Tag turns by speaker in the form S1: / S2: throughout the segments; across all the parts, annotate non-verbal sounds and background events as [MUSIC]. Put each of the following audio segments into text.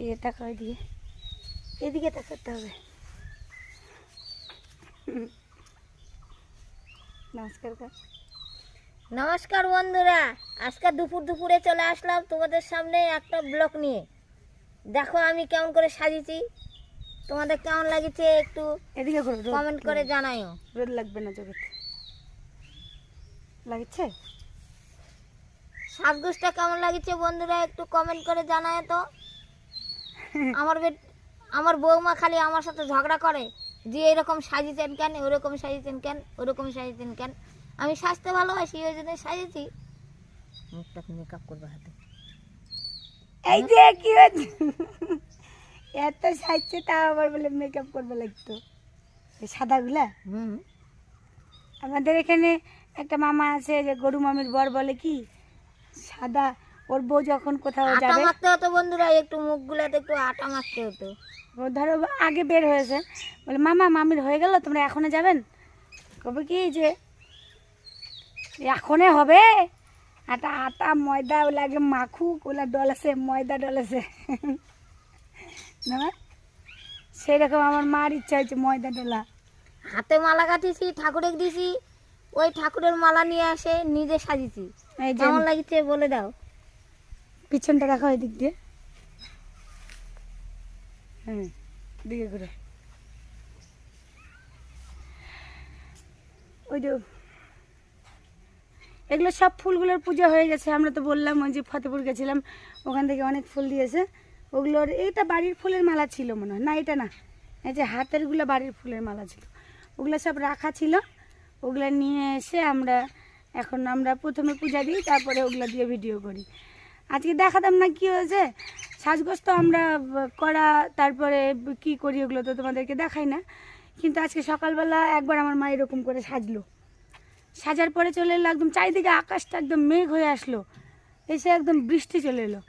S1: এই তাকাও এদিকে। এদিকে তাকাতে হবে। নমস্কার
S2: নমস্কার বন্ধুরা আজকে দুপুর দুপুরে চলে আসলাম তোমাদের সামনে একটা ব্লগ নিয়ে। দেখো আমি কেমন করে সাজিয়েছি। তোমাদের কেমন লাগছে একটু
S1: এদিকে
S2: কমেন্ট করে জানাইও
S1: রোদ লাগবে না জগৎ। লাগছে?
S2: সাজগোজটা কেমন লাগছে বন্ধুরা একটু কমেন্ট করে জানায় তো। আমার বেট আমার বৌমা খালি আমার সাথে ঝগড়া করে যে এরকম সাজিয়েছেন কেন ওরকম সাজিয়েছেন কেন ওরকম সাজিয়েছেন কেন। আমি সাজতে ভালোবাসি ওই জন্য সাজিয়েছি মুখটা মেকআপ করবে হাতে।
S1: এই যে কি হচ্ছে এত সাজছে তা আবার বলে মেকআপ করবে লাগতো। এই সাদাগুলা?
S2: হুম।
S1: আমাদের এখানে একটা মামা আছে যে গরু মামির বর বলে কি সাদা ওর বউ যখন কোথাও যাবে
S2: মাখতে হতো বন্ধুরা একটু মুখগুলাতে একটু আটা মাখতে হতো।
S1: ও ধরো আগে বের হয়েছে। বলে মামা মামির হয়ে গেল তোমরা এখনও যাবেন? কবে কি যে এখনে হবে। আটা আটা ময়দা ওগুলো আগে মাখুক ওগুলা ডলাছে ময়দা ডলাছে। না সেরকম আমার মার ইচ্ছা হয়েছে ময়দা ডলা।
S2: হাতে মালা কাটিছি ঠাকুরের দিছি। ওই ঠাকুরের মালা নিয়ে আসে নিজে
S1: যে
S2: কেমন লাগছে বলে দাও।
S1: পিছনটা রাখা ওই দিক দিয়ে। হ্যাঁ দিকে ঘুরে। ওই যে এগুলো সব ফুলগুলোর পুজো হয়ে গেছে। আমরা তো বললাম ওই যে ফতেপুর গেছিলাম ওখান থেকে অনেক ফুল দিয়েছে। ওগুলোর এটা বাড়ির ফুলের মালা ছিল মনে হয়। না এটা না। এই যে হাতেরগুলো বাড়ির ফুলের মালা ছিল। ওগুলো সব রাখা ছিল। ওগুলো নিয়ে এসে আমরা এখন আমরা প্রথমে পূজা দিই, তারপরে ওগুলো দিয়ে ভিডিও করি। আজকে দেখাতাম না কি হয়েছে? সাজগোজ তো আমরা করা, তারপরে কি করি ওগুলো তো তোমাদেরকে দেখাই না। কিন্তু আজকে সকালবেলা একবার আমার মা এরকম করে সাজলো। সাজার পরে চলে এলো একদম চারিদিকে আকাশটা একদম মেঘ হয়ে আসলো। এসে একদম বৃষ্টি চলে এলো।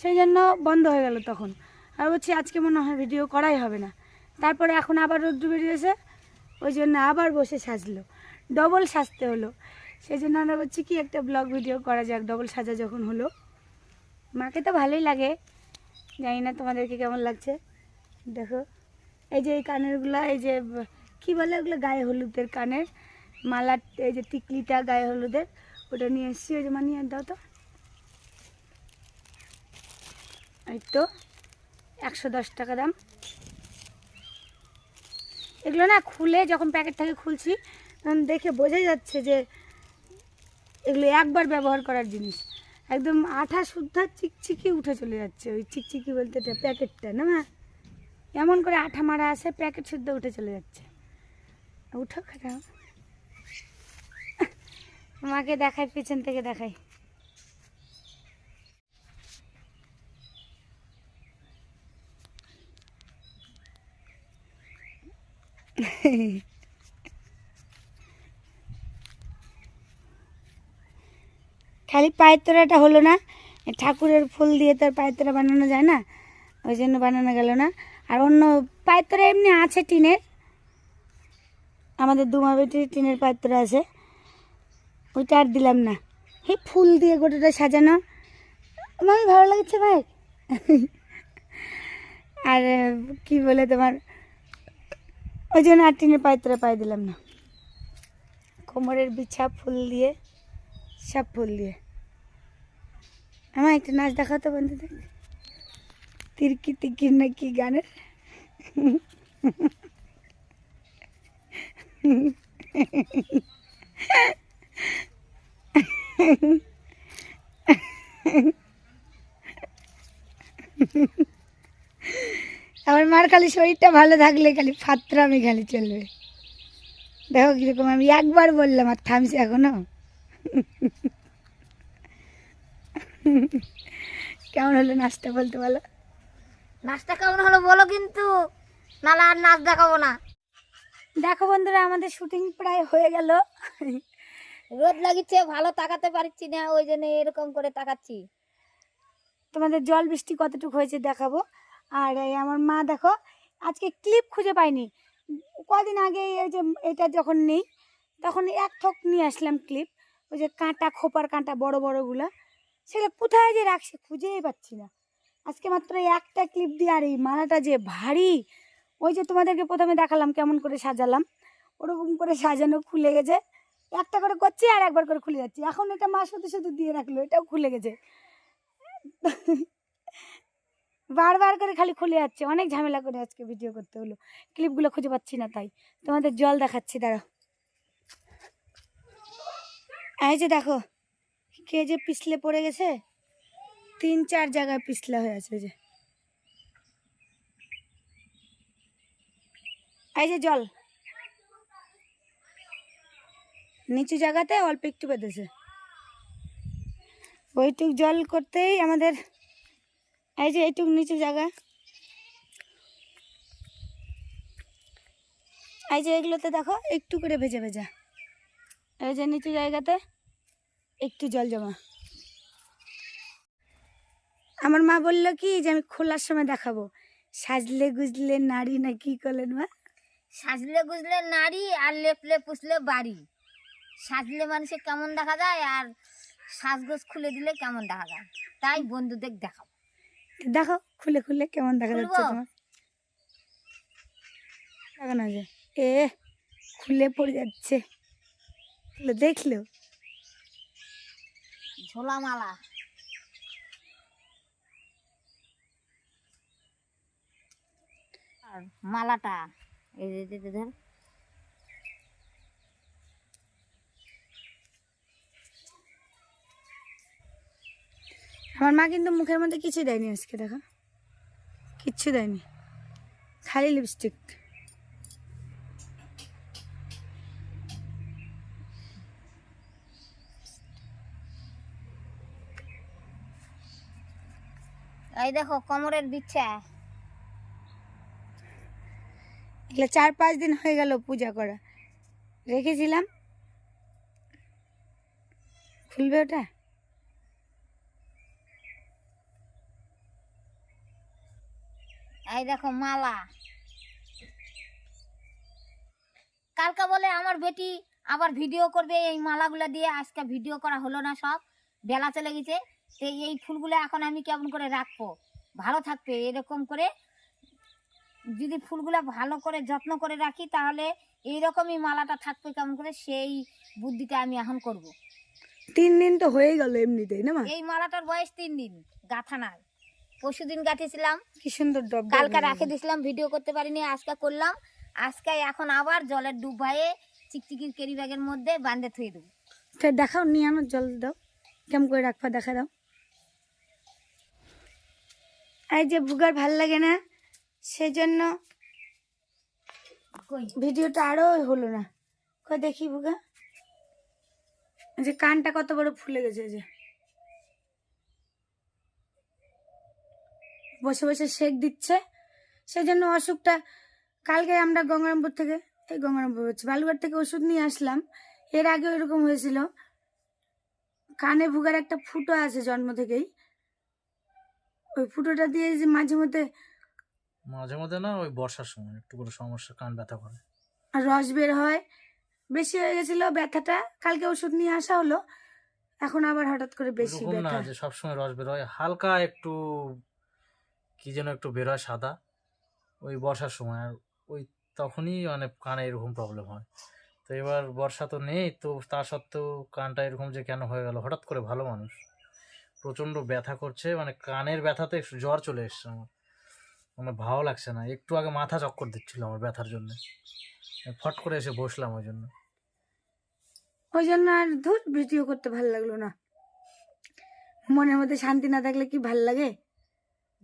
S1: সেই জন্য বন্ধ হয়ে গেল তখন। আর বলছি আজকে মনে হয় ভিডিও করাই হবে না। তারপরে এখন আবার রোদ্দু বেরিয়েছে। ওই জন্য আবার বসে সাজলো। ডবল সাজতে হলো। সেই জন্য আমরা বলছি কি একটা ব্লগ ভিডিও করা যাক ডবল সাজা যখন হলো। মাকে তো ভালোই লাগে। জানি না তোমাদেরকে কেমন লাগছে। দেখো, এই যে এই কানেরগুলো, এই যে, কি বলে ওগুলো? গায়ে হলুদের কানের মালার এই যে টিকলিটা গায়ে হলুদের, ওটা নিয়ে এসছি। ওই যে মা নিয়ে দাও তো। এই তো, একশো দশ টাকা দাম। এগুলো না খুলে যখন প্যাকেট থেকে খুলছি, তখন দেখে বোঝা যাচ্ছে যে এগুলো একবার ব্যবহার করার জিনিস। একদম আঠা শুদ্ধ চিকচিকি উঠে চলে যাচ্ছে ওই চিকচিকি বলতে এটা প্যাকেটটা, না এমন করে আঠা মারা আছে, প্যাকেট শুদ্ধ উঠে চলে যাচ্ছে। উঠো খারাপ মাকে দেখাই, পেছন থেকে দেখাই। [LAUGHS] খালি পায়ের তোড়াটা হলো না ঠাকুরের ফুল দিয়ে তো আর বানানো যায় না, ওই জন্য বানানো গেল না। আর অন্য পায়ের তোড়া এমনি আছে টিনের, আমাদের দুমা বেটির টিনের পায়ের আছে, ওইটা আর দিলাম না। হে, ফুল দিয়ে গোটাটা সাজানো, আমার ভালো লাগছে ভাই। [LAUGHS] আর, কি বলে তোমার ওই জন্য আর টিনের পায়ের তোড়া পায়ে দিলাম না। কোমরের বিছা ফুল দিয়ে, সব ফুল দিয়ে। আমার একটা নাচ দেখাও তো বন্ধুদের। তিরকি তিকির না কি গানের? [LAUGHS] আমার খালি শরীরটা ভালো থাকলে খালি ফাত্রামি খালি চলবে। দেখো কীরকম আমি একবার বললাম আর থামছি এখনও। কেমন হলো নাচটা বলতে বলো?
S2: নাচটা কেমন হলো বলো কিন্তু। নাহলে আর নাচ দেখাবো না।
S1: দেখো বন্ধুরা আমাদের শুটিং প্রায় হয়ে গেল।
S2: রোদ লাগিচ্ছে ভালো তাকাতে পারছি না ওই জন্য এরকম করে তাকাচ্ছি।
S1: তোমাদের জল বৃষ্টি কতটুকু হয়েছে দেখাবো। আর, আমার মা দেখো, আজকে ক্লিপ খুঁজে পাইনি। কদিন আগে এই যে এটা যখন নেই, তখন এক থক নিয়ে আসলাম ক্লিপ ওই যে কাঁটা, খোপার কাঁটা বড় বড়গুলা, সেগুলো কোথায় যে রাখছে খুঁজেই পাচ্ছি না। আজকে মাত্র একটা ক্লিপ দিয়ে আর এই মালাটা যে ভারী, ওই যে তোমাদেরকে প্রথমে দেখালাম কেমন করে সাজালাম, ওরকম করে সাজানো খুলে গেছে। একটা করে করছি আর একবার করে খুলে যাচ্ছি। এখন এটা মা শুধু শুধু দিয়ে রাখল, এটাও খুলে গেছে। বারবার করে খালি খুলে যাচ্ছে। অনেক ঝামেলা করে আজকে ভিডিও করতে হলো। ক্লিপগুলো খুঁজে পাচ্ছি না তাই। তোমাদের জল দেখাচ্ছি, দাঁড়াও। এই যে দেখো, কে যে পিছলে পড়ে গেছে? তিন চার জায়গায় পিছলা হয়ে আছে যে। এই যে জল। নিচু জায়গাতে অল্প একটু বেঁধেছে। ওইটুক জল করতেই আমাদের এই যে এইটুক নিচু জায়গা। এই যে এগুলোতে দেখো, একটু করে ভেজে ভেজা। এই যে নিচু জায়গাতে একটু জল জমা। আমার মা বলল কি যে আমি খোলার সময় দেখাবো। সাজলে গুজলে নারী না কি করলেন মা?
S2: সাজলে গুজলে নারী আর লেপলে পুষলে বাড়ি। সাজলে মানুষে কেমন দেখা যায় আর সাজগোজ খুলে দিলে কেমন দেখা যায়? তাই বন্ধুদের দেখাবো।
S1: দেখো খুলে খুলে কেমন দেখা যাচ্ছে? তোমার। লাগানো যে এ খুলে পড়ে যাচ্ছে। খুলে দেখল
S2: ঝোলা মালা আর মালাটা এই যে ধর।
S1: আমার মা কিন্তু মুখের মধ্যে কিছু দেয়নি আজকে দেখো। কিচ্ছু দেয়নি। খালি লিপস্টিক
S2: এই দেখো কোমরের বিছা।
S1: এগুলো চার পাঁচ দিন হয়ে গেল পূজা করা। রেখেছিলাম। খুলবে ওটা?
S2: এই দেখো মালা। কালকা বলে আমার বেটি আবার ভিডিও করবে এই মালাগুলো দিয়ে আজকে ভিডিও করা হলো না সব। বেলা চলে গেছে তো এই ফুলগুলো এখন আমি কেমন করে রাখব? ভালো থাকবে এরকম করে যদি ফুলগুলো ভালো করে যত্ন করে রাখি তাহলে এইরকমই মালাটা থাকবে কেমন করে সেই বুদ্ধিটা আমি এখন করব।
S1: তিন দিন তো হয়ে গেল এমনিতেই না
S2: এই মালাটার বয়স তিন দিন গাঁথা নাই। পরশু দিন গাঁথেছিলাম
S1: কি সুন্দর ডব
S2: কালকে রাখে
S1: গেল।
S2: দিছিলাম ভিডিও করতে পারিনি আজকে করলাম। আজকে এখন আবার জলের ডুব ভাইয়ে চিকচিকির কেরি ব্যাগের মধ্যে বাঁধে থুয়ে দেবো।
S1: তো দেখাও নিয়ে আনো জল দাও। কেমন করে রাখবা দেখা দাও। এই যে বুগার ভালো লাগে না সেজন্য
S2: কই?
S1: ভিডিওটা আরও হলো না। কই দেখি এই যে কানটা কত বড় ফুলে গেছে যে। বসে বসে শেক দিচ্ছে। সেজন্য অসুখটা কালকে আমরা গঙ্গারামপুর থেকে এই গঙ্গারামপুর হচ্ছে বালুঘাট থেকে ওষুধ নিয়ে আসলাম। এর আগে এরকম হয়েছিল। কানে ভুগার একটা ফুটো আছে জন্ম থেকেই। ওই ফুটোটা দিয়ে যে মাঝে মধ্যে
S3: মাঝে মধ্যে না ওই বর্ষার সময় একটু করে সমস্যা কান ব্যথা করে।
S1: আর রস বের হয়। বেশি হয়ে গেছিল ব্যথাটা কালকে ওষুধ নিয়ে আসা হলো। এখন আবার হঠাৎ করে বেশি ব্যথা।
S3: যে সবসময় রস বের হয় হালকা একটু কি যেন একটু বের হয় সাদা। ওই বর্ষার সময় আর ওই তখনই মানে কানে এরকম প্রবলেম হয়। তো এবার বর্ষা তো নেই, তো তা সত্ত্বেও কানটা এরকম যে কেন হয়ে গেল? হঠাৎ করে ভালো মানুষ। প্রচণ্ড ব্যথা করছে মানে কানের ব্যথাতে জ্বর চলে এসছে আমার। আমার ভালো লাগছে না। একটু আগে মাথা চক্কর দিচ্ছিল আমার ব্যথার জন্য। ফট করে এসে বসলাম ওই জন্য।
S1: ওই জন্য আর ধুর, ভিডিও করতে ভালো লাগল না। মনের মধ্যে শান্তি না থাকলে কি ভালো লাগে?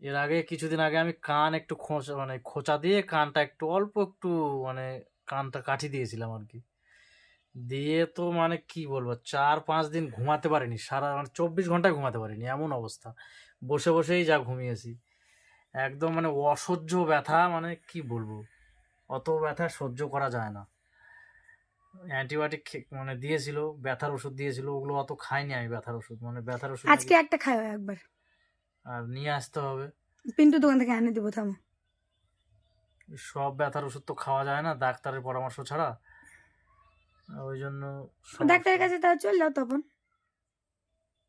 S3: এর আগে কিছুদিন আগে আমি কান একটু খোঁচা মানে খোঁচা দিয়ে কানটা একটু অল্প একটু মানে কানটা কাঠি দিয়েছিলাম আর কি। দিয়ে তো মানে কি বলব, চার পাঁচ দিন ঘুমাতে পারিনি, সারা মানে চব্বিশ ঘন্টায় ঘুমাতে পারিনি, এমন অবস্থা। বসে বসেই যা ঘুমিয়েছি। একদম মানে অসহ্য ব্যথা মানে কি বলব, অত ব্যথা সহ্য করা যায় না। অ্যান্টিবায়োটিক মানে দিয়েছিল, ব্যথার ওষুধ দিয়েছিল, ওগুলো অত খাইনি আমি ব্যথার ওষুধ মানে ব্যথার ওষুধ
S1: আজকে একটা খাই একবার।
S3: আর নিয়ে আসতে হবে।
S1: পিন্টু দোকান থেকে এনে দেবো থামো।
S3: সব ব্যথার ওষুধ তো খাওয়া যায় না ডাক্তারের পরামর্শ ছাড়া। ওই জন্য
S1: ডাক্তারের কাছে তাও চল যাও তখন।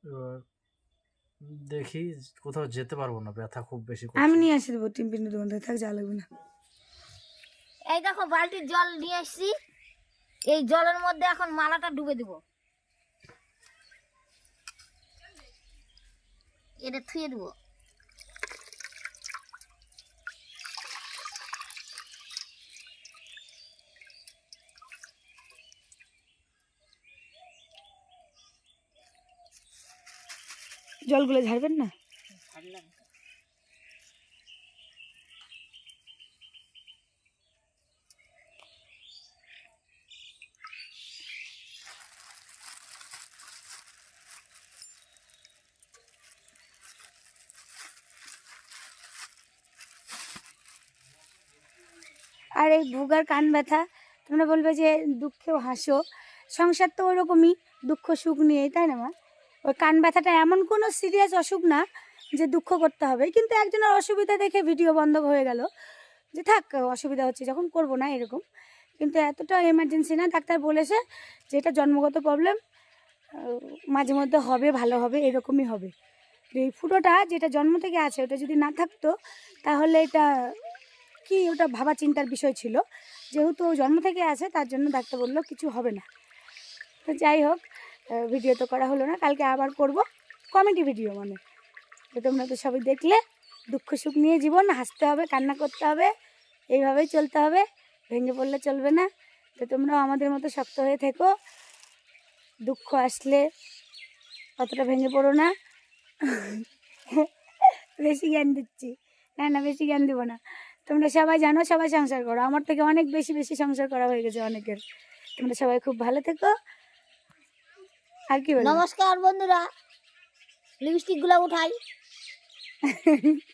S3: এবার দেখি কোথাও যেতে পারব না ব্যথা খুব বেশি
S1: আমি নিয়ে আসি দেবো টিম পিন্ডি দোকান থেকে থাক যা লাগবে না।
S2: এই দেখো বালতির জল নিয়ে আসছি। এই জলের মধ্যে এখন মালাটা ডুবে দেব। এটা থুয়ে দেবো।
S1: জলগুলো ঝাড়বেন না? আর এই ভোগার কান ব্যথা, তোমরা বলবে যে দুঃখেও হাসো। সংসার তো ওরকমই, দুঃখ সুখ নিয়েই, তাই না মা? ওই কান ব্যথাটা এমন কোনো সিরিয়াস অসুখ না যে দুঃখ করতে হবে। কিন্তু একজনের অসুবিধা দেখে ভিডিও বন্ধ হয়ে গেল যে থাক, অসুবিধা হচ্ছে, যখন করব না এরকম। কিন্তু এতটা এমার্জেন্সি না, ডাক্তার বলেছে যে এটা জন্মগত প্রবলেম মাঝে মধ্যে হবে, ভালো হবে, এরকমই হবে। এই ফুটোটা যেটা জন্ম থেকে আছে, ওটা যদি না থাকতো, তাহলে এটা কি ওটা ভাবা চিন্তার বিষয় ছিল। যেহেতু জন্ম থেকে আছে, তার জন্য ডাক্তার বলল কিছু হবে না। তো যাই হোক ভিডিও তো করা হলো না, কালকে আবার করব কমেডি ভিডিও মানে। তো তোমরা তো সবাই দেখলে, দুঃখ সুখ নিয়ে জীবন, হাসতে হবে, কান্না করতে হবে, এইভাবেই চলতে হবে, ভেঙে পড়লে চলবে না। তো তোমরাও আমাদের মতো শক্ত হয়ে থেকো, দুঃখ আসলে অতটা ভেঙে পড়ো না। [LAUGHS] বেশি জ্ঞান দিচ্ছি। না না, বেশি জ্ঞান দিব না। তোমরা সবাই জানো সবাই সংসার করো। আমার থেকে অনেক বেশি বেশি সংসার করা হয়ে গেছে অনেকের। তোমরা সবাই খুব ভালো থেকো। আর কি
S2: নমস্কার বন্ধুরা। লিপস্টিকগুলো উঠাই। [LAUGHS]